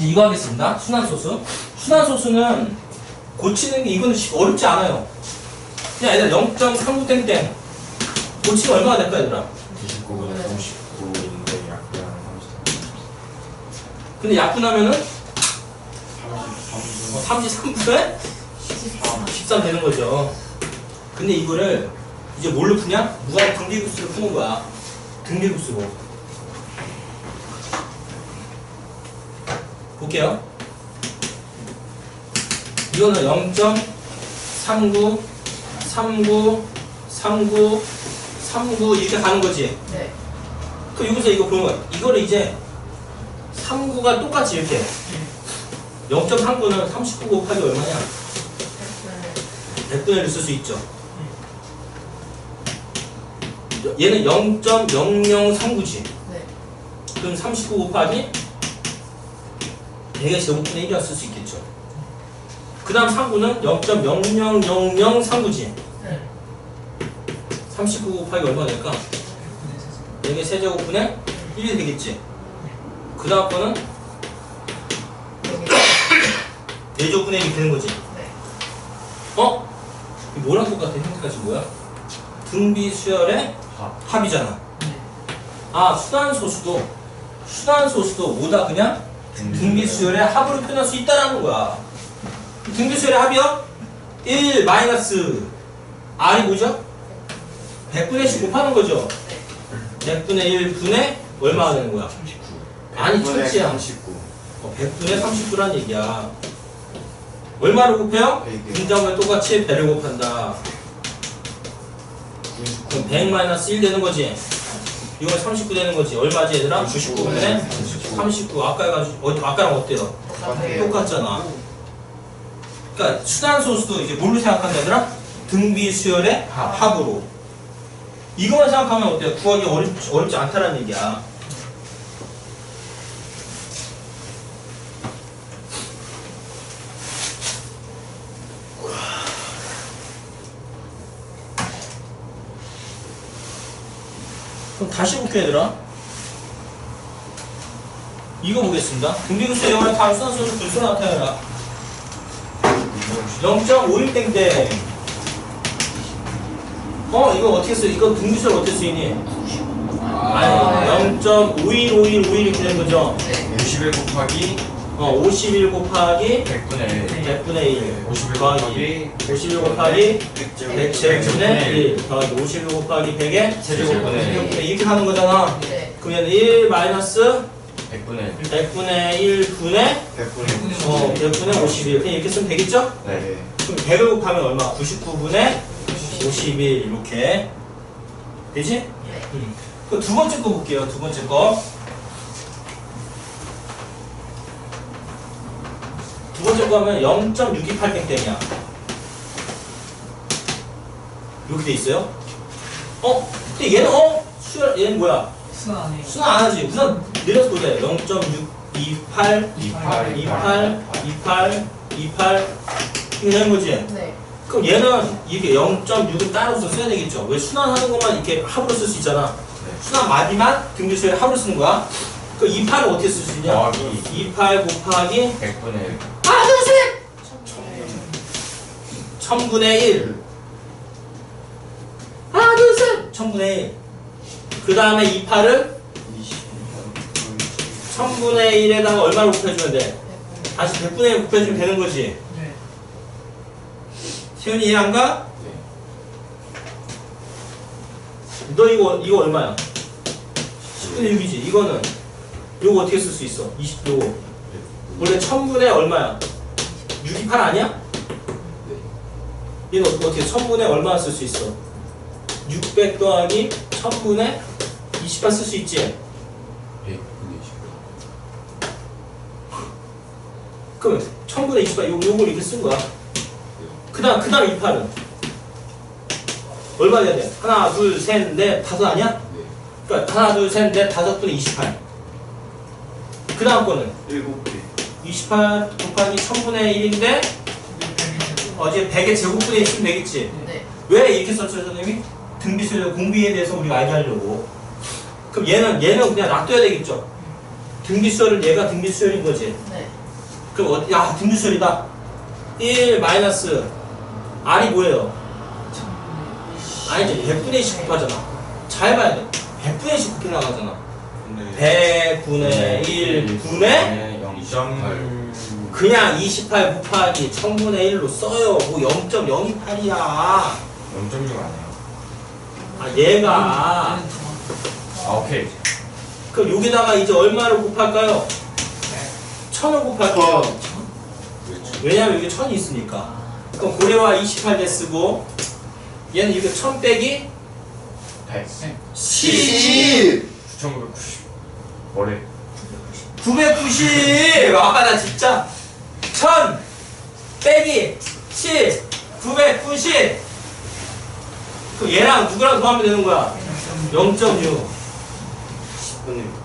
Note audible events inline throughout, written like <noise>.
이거 하겠습니다. 순환소수. 순환소수는 고치는 게 이거는 쉽- 어렵지 않아요. 그냥 얘들아 0.39 땡땡 고치면 얼마가 될까 얘들아? 99분에 39인데 약간 근데 약분하면은 33분 33분에 13 되는 거죠. 근데 이거를 이제 뭘로 푸냐? 무한 등비급수로 푸는 거야. 등비급수로. 볼게요. 이거는 0.39, 39, 39, 39 이렇게 가는 거지. 네. 그 여기서 이거 거야. 이거를 이제 39가 똑같이 이렇게 0.39는 39 곱하기 얼마냐? 100분의 1을 쓸 수 있죠. 얘는 0.0039지. 네. 그럼 39 곱하기 100의 제곱분의 1이라 쓸수 있겠죠. 그 다음 3구는 0.000039지. 네. 39 곱하기 얼마 될까? 100의 세제곱분의 1이 되겠지. 그 다음 거는 여기. 4제곱분의 1이 되는 거지. 네. 어? 뭐랑 똑같아? 형태가 지금 뭐야? 등비 수열의 합. 합이잖아. 네. 아, 순환소수도, 순환소수도 뭐다 그냥 등비 수열의 합으로 표현할 수 있다라는 거야. 등비 수열의 합이요? 1 마이너스 R이 뭐죠? 100분의 10 곱하는 거죠? 100분의 1분의 얼마가 되는 거야? 39 아니, 천지야. 39 어, 100분의 39란 얘기야. 얼마를 곱해요? 분점을 똑같이 배를 곱한다. 그럼 100 마이너스 1 되는 거지. 이건 39 되는 거지. 얼마지 얘들아? 99분의 39. 아까 해가지고, 어, 아까랑 어때요? 똑같잖아. 그러니까 순환소수도 이제 뭘로 생각한다 얘들아? 등비 수열의 합. 합으로. 이거만 생각하면 어때요? 구하기 어렵, 어렵지 않다라는 얘기야. 그럼 다시 볼게요 얘들아. 이거 보겠습니다. 등비급수 영화의 다음 순환소수 불수 나타내라. 0.51 땡땡 어 이거 어떻게 써? 이거 등비수를 어떻게 쓰이니? 아니 0.515151 이렇게 되는 거죠? 51 곱하기 어 51 곱하기 100분의 1 100분의 1 51 더하기 곱하기 51 곱하기 100 100 제곱분의 1 더하기 51 곱하기 100의 세제곱분의 제곱분의 1 이렇게 가는 거잖아. 네. 그러면 1 마이너스 100분의 100분의 1 분의 100분의 어 100분의 51 그냥 이렇게 쓰면 되겠죠? 네. 그럼 100을 곱하면 얼마? 99분의 51 이렇게. 되지? 네. 음. 그럼 두 번째 거 볼게요. 두 번째 거 두 번째 거 하면 0.628땡땡이야 이렇게 돼 있어요 어? 근데 얘는 어? 수열 얘는 뭐야? 순환 안 하지 우선 내려서 보자 0.628 28 28 28 28 이렇게 되는 거지 네. 그럼 얘는 이렇게 0.6을 따로서 써야 되겠죠. 왜 순환하는 것만 이렇게 합으로 쓸 수 있잖아. 네. 순환 마디만 등비수에 합으로 쓰는 거야. 그 28을 어떻게 쓸 수 있냐? 더하기 28 곱하기 100분의 1 하나 둘 셋! 네. 1000분의 1 하나 둘 셋! 1000분의 1 그 다음에 28을 1000분의 1에다가 얼마를 곱해주면 돼? 다시 100분의 1 곱해주면 되는 거지. 네. 세윤이 이해 안 가? 네. 너 이거 이거 얼마야? 10분의 6이지. 이거는 이거 어떻게 쓸 수 있어? 20 요거. 원래 1000분의 얼마야? 628 아니야? 얘는 어떻게 어떻게 1000분의 얼마 쓸 수 있어? 600 더하기 1000분의 28쓸수 있지? 100분의 20 그럼 1000분의 28 요, 요걸 이렇게 쓴 거야. 그 다음, 그 다음 28은? 얼마 돼야 돼? 하나, 둘, 셋, 넷, 다섯 아니야? 네 그러니까 하나, 둘, 셋, 넷, 다섯 분의 28. 그 다음 거는 7개 28 곱하기 1000분의 1인데 어제 100의 제곱분의 1 쓰면 되겠지? 네. 왜 이렇게 썼죠, 선생님이? 등비수의 공비에 대해서 우리가 알게 하려고. 그럼 얘는, 얘는 그냥 놔둬야 되겠죠? 등비수열은 얘가 등비수열인 거지. 네. 그럼 어디, 야, 등비수열이다. 1 마이너스 R이 뭐예요? 아니지, 100분의 20 곱하잖아. 잘 봐야 돼. 100분의 20 곱해 나가잖아. 네. 100분의 1 분의 0.8 그냥 28 곱하기 1000분의 1로 써요. 뭐 0.028이야. 아, 0.6 아니에요? 얘가. 아 오케이 그럼 여기다가 이제 얼마를 곱할까요? 1000을 곱할게요. 그렇죠 왜냐면 여기 1000이 있으니까. 그럼 고래와 28대 쓰고 얘는 이거 1000 빼기 100 10 9,990 뭐래? 990! 아, 나 진짜. 1000 빼기 10 990 그럼 얘랑 누구랑 더하면 되는 거야? 0.6 10분의 6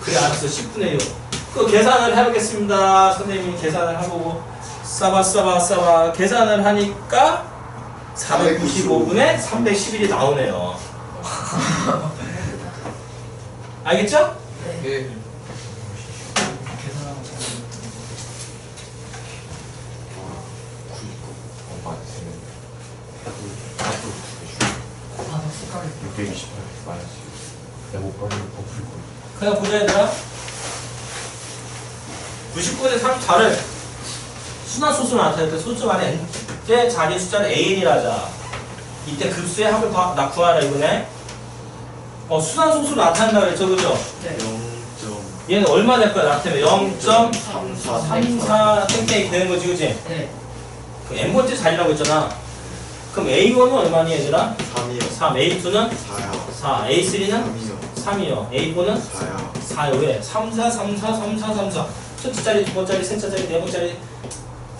그래 알았어. 10분의 6 그 계산을 해보겠습니다. 선생님이 계산을 해보고 싸바 싸바 싸바 계산을 하니까 495분의 311이 나오네요 <laughs> 알겠죠? 네. 나 습관이. 628 마이너스 내가 못 버리고 버풀 거 그냥 보자 얘들아 99대 34를 순환 소수로 나타낼 때 소수 안에 n째 자리 숫자를 an이라 하자 이때 급수의 합을 나 구하라 이거네 어 순환 소수로 나타낸다 그랬죠 그죠? 네. 얘는 얼마 될 거야 나타내면 0.34 34. 땡땡이 되는 거지 그지? 네. 그 n번째 자리라고 했잖아 그럼 a1은 얼마니 얘들아? 3이요 3 a2는 4요 4 a3는 3이요 3이요 a4는 4요 4요 왜? 3, 4, 3, 4, 3, 4, 3, 4 첫째 자리, 두 번째 자리, 셋째 자리, 네 번째 자리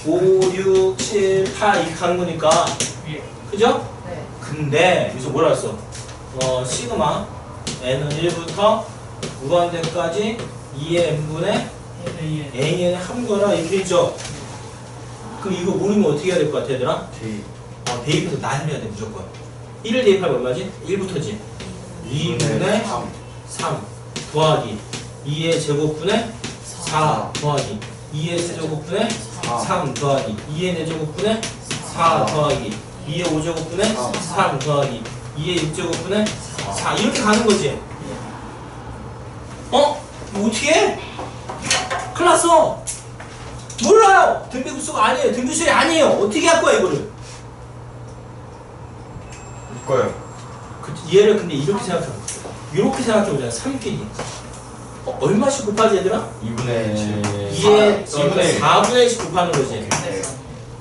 5, 6, 7, 8 이렇게 가는 거니까 예. 그죠? 네. 근데 여기서 뭐라 했어? 어, 시그마 n은 1부터 무한대까지 2의 n분의 예. n의 합거라 이렇게 있죠? 그럼 이거 모르면 어떻게 해야 될 것 같아 얘들아? 제 어, 대입해서 나열해야 돼 무조건 1을 대입하면 얼마지? 1부터지 2분의 3 3 더하기 2의 제곱분의 4 더하기 2의 세제곱분의 3 더하기 2의 4제곱분의 4 더하기 2의 5제곱분의 3 더하기 2의 6제곱분의 4 이렇게 가는 거지. 어? 이거 어떻게 해? 큰일 났어. 몰라요. 등비구수가 아니에요. 등비수이 아니에요. 어떻게 할 거야 이거를? 거예요. 그, 얘를 근데 이렇게 생각해 이렇게 생각해 보자. 3끼리 어, 얼마씩 곱하지 얘들아? 2분의 2의 2분의 4분의 1씩 곱하는 거지. 네.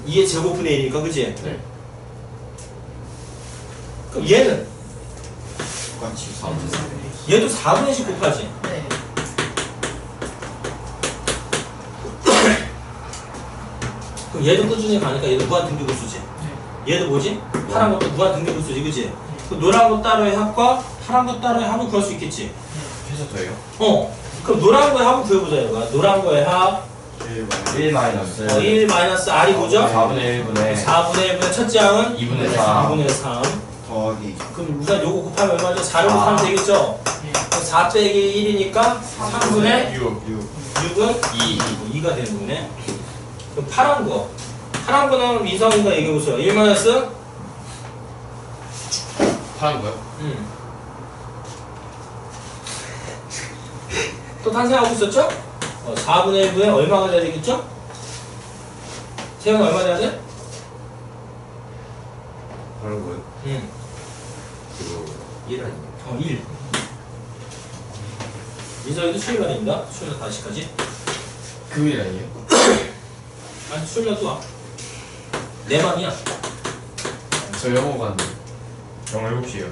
2의 제곱분의 1이니까 그치? 네. 그럼 얘는 똑같이 3 얘도 4분의 1씩 곱하지? 네. 그럼 얘도 꾸준히 가니까 얘도 무한 등비구수지? 얘도 뭐지? 파란 것도 무한 등비구수지 그치? 그 노란 거 따로의 합과 파란 거 따로의 합을 구할 수 있겠지? 해서 더해요? 어. 그럼 노란 거의 합을 구해보자 이거 노란 거의 합 1 마이너스 어, 1 마이너스 R이 뭐죠? 4분의 1분의 4분의 1분의 첫째 항은 2분의 4 4분의 3 더하기 그럼 우선 요거 곱하면 얼마죠? 4를 사. 곱하면 되겠죠? 예. 그럼 4 빼기 1이니까 3분의 6 6 6 은 2 2가 되는 거네. 그럼 파란 거. 파란 거는 미성인가 얘기해보세요. 1 마이너스? 파란 거요? 음. 또 탄생하고 있었죠? 어, 4분의 1분의 얼마가 돼야 되겠죠? 세영은 얼마 돼야 돼? 하는 거예요? 음. 그거 1 아니에요? 어, 1. 민석이도 수요일 날입니다. 수요일 날 5시까지. 금일 아니에요? 아니, 수요일 날 또 와. 내 맘이야. 저 영어 갔는데 영어 7시에요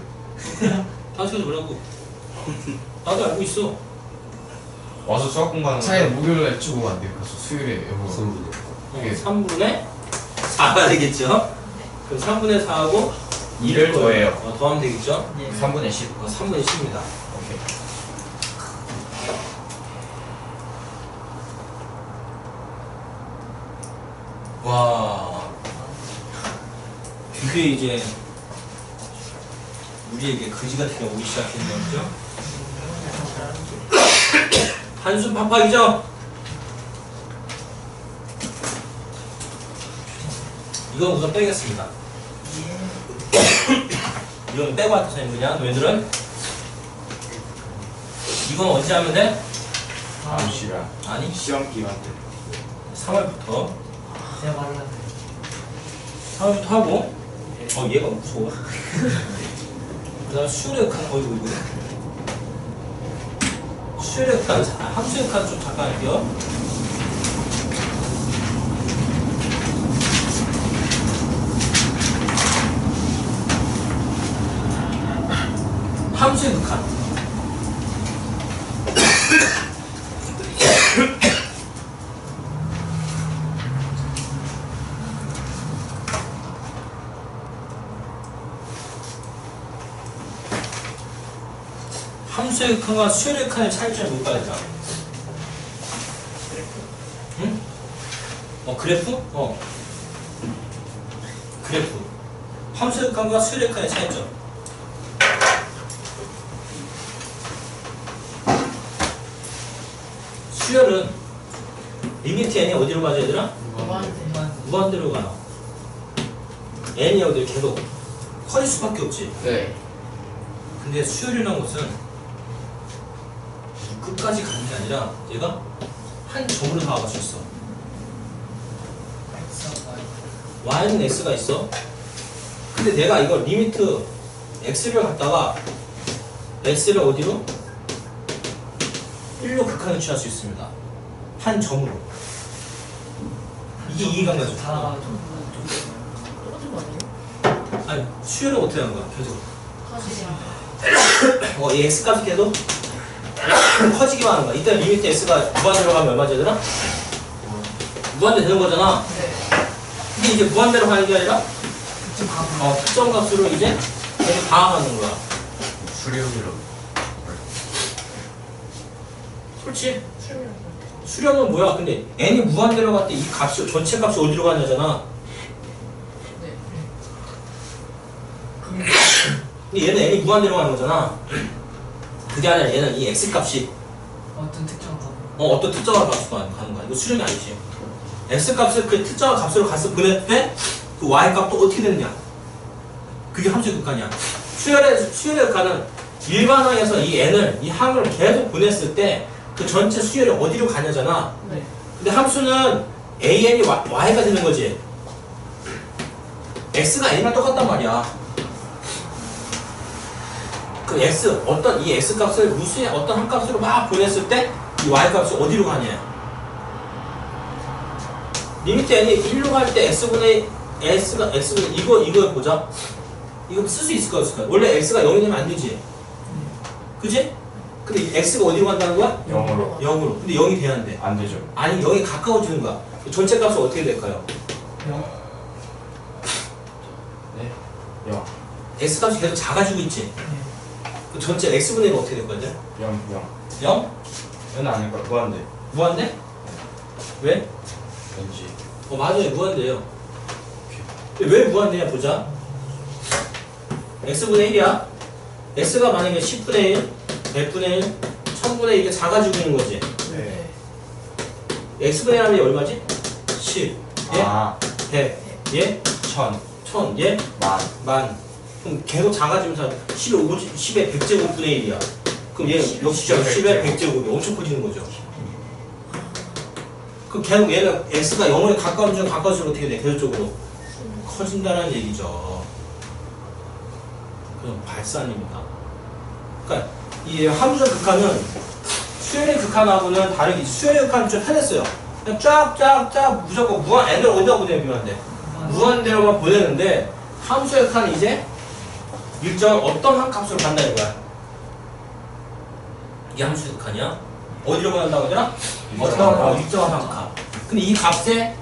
5시까지 <laughs> 오라고. 나도 알고 있어. 와서 수학 공부하는 거 차라리 목요일날 치고 안 돼요 그래서 수요일에 영어 이게 3분의 4가 되겠죠? 그럼 3분의 4하고 2를 더해요 어, 더하면 되겠죠? 예. 3분의 10 어, 3분의 10입니다. 오케이 와. 드디어 이제 우리에게 거지 같은 게 오기 시작했네요. 그죠? 단순 팍팍이죠? 이건 우선 빼겠습니다. 이건 빼고 할테니 그냥 너희들은? 이건 언제 하면 돼? 다음 시간 아니? 시험 기간 때 3월부터. 제가 말랐네 3월부터 하고? 어 얘가 무서워. 그 다음 수요력한 어이구 이거. 수요력한 함수력한 좀 잠깐 할게요 <coughs> 함수의 극한 함수의 극한과 수열의 극한의 차이점이 뭘까 했잖아. 응? 어 그래프? 어. 그래프. 함수의 극한과 수열의 극한의 차이점 수열은 리미트 n이 어디로 가죠 얘들아? 무한대 로. 가요. N이 어디 계속 커질 수밖에 없지. 네. 근데 수열이라는 것은 끝까지 가는 게 아니라 얘가 한 점으로 다가갈 수 있어. Y는 x가 있어. 근데 내가 이거 리미트 x를 갖다가 x를 어디로? 1로 극한을 취할 수 있습니다 한 점으로 이게 이해가 가죠 다 똑같은 거 아니에요? 아니 수열은 어떻게 하는 거야 계속 사실이랑 <coughs> 어, 이 x 값이 계속 <coughs> 커지기만 하는 거야. 이때 리미트 x가 무한대로 가면 얼마지 얘들아? 무한대 되는 거잖아. 네. 근데 이제 무한대로 가는 게 아니라 좀 어, 특정 값으로 이제 계속 다가가는 거야. 수렴이로 그렇지? 수렴은 뭐야? 근데 n이 무한대로 갈 때 이 값이 전체 값이 어디로 가냐잖아. 네. 근데 얘는 n이 무한대로 가는 거잖아. 그게 아니라 얘는 이 x 값이 어떤 특정 거 어, 어떤 특정한 값으로 가는 가는 거야. 이거 수렴이 아니지. x 값을 그 특정한 값으로 가서 보낼 때 그 y 값도 어떻게 되느냐. 그게 함수의 극한이야. 수열의 수열의 극한은 일반항에서 이 n을 이 항을 계속 보냈을 때 그 전체 수열이 어디로 가냐잖아. 네. 근데 함수는 an이 y, y가 되는 거지. x가 n이랑 똑같단 말이야. 그 x 어떤 이 x 값을 무수의 어떤 한 값으로 막 보냈을 때 이 y 값이 어디로 가냐? 리미트 n이 1로 갈 때 x분의 x가 x분의 이거 이거 보자. 이거 쓸 수 있을 거 없을까? 원래 x가 0이 되면 안 되지. 그지? 근데 이 x가 어디로 간다는 거야? 영어로 0으로. 근데 0이 돼야 안 돼. 안 되죠 아니 0이 가까워지는 거야. 전체 값은 어떻게 될까요? 네 영, x 값이 계속 작아지고 있지. 그 전체 x분의 1은 어떻게 될 거야? 영, 영 0? 얘는 아닐까 무한대 무한대? 왜? 왠지 어 맞아요 무한대요. 왜 무한대냐 보자. x분의 1이야. x가 만약에 10분의 1, 100분의 1, 1000분의 1 이게 작아지고 있는 거지. 네. x분의 1 하면 얼마지? 10, 예? 아 100, 예? 천, 1000, 예? 만 만. 그럼 계속 작아지면서 10의 5, 10의 100제곱분의 1이야. 그럼 얘 역시 10의 100제곱이 엄청 커지는 거죠. 그럼 계속 얘는 x가 0에 가까워지면 가까워지면 어떻게 돼? 계속적으로 커진다는 얘기죠. 그럼 발산입니다. 그러니까 이 함수적 극한은 수열의 극한하고는 다르게 수열의 극한은 좀 편했어요. 그냥 쫙쫙쫙 무조건 무한 n을 어디다 보내면 돼? 무한대로만 보내는데 함수의 칸이 이제 일정 어떤 한 값으로 간다 이거야. 이게 함수의 칸이야. 어디로 간다고 하더라? 어떤 한 값, 일정한 한 값. 근데 이 값에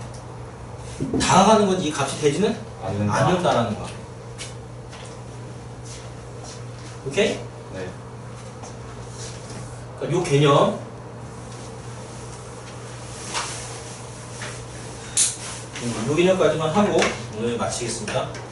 다가가는 건지 이 값이 되지는 않는다 않는다라는 거야. 오케이? 요 개념 음, 요 개념까지만 하고 오늘 마치겠습니다.